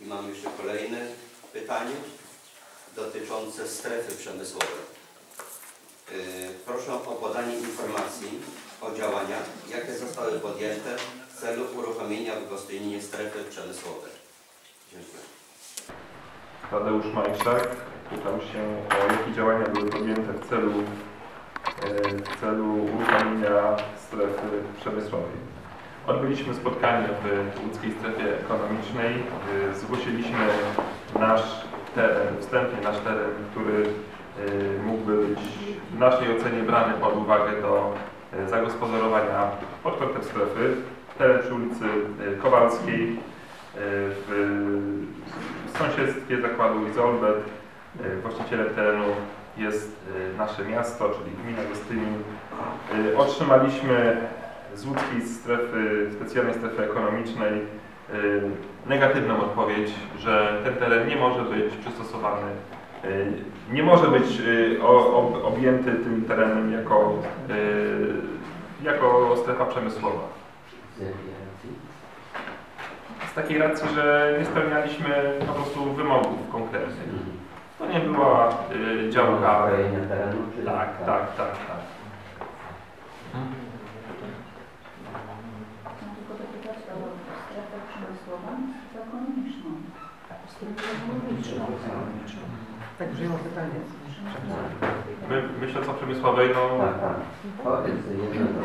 I mam jeszcze kolejne pytanie dotyczące strefy przemysłowej. Yy, Proszę o podanie informacji o działaniach, jakie zostały podjęte w celu uruchomienia w Gostyninie strefy przemysłowej. Dziękuję. Tadeusz Majszak pytał się jakie działania były podjęte w celu, e, w celu uruchomienia strefy przemysłowej. Odbyliśmy spotkanie w łódzkiej strefie ekonomicznej. E, Zgłosiliśmy nasz teren, wstępnie nasz teren, który e, mógłby być w naszej ocenie brany pod uwagę do e, zagospodarowania pod kątem strefy. Teren przy ulicy Kowalskiej w sąsiedztwie zakładu Izolbet. Właścicielem terenu jest nasze miasto, czyli gmina Gostynin. Otrzymaliśmy z łódzkiej strefy, specjalnej strefy ekonomicznej e, negatywną odpowiedź, że ten teren nie może być przystosowany, e, nie może być ob- objęty tym terenem jako, jako strefa przemysłowa. Z takiej racji, że nie spełnialiśmy po prostu wymogów konkretnych. To nie była y, działka. Czy Tak, tak, tak, tak. O strefę przemysłową ekonomiczną. Tak, brzmiało pytanie. My, myśląc o przemysłowej, no Tak, tak. Powiedz jedno.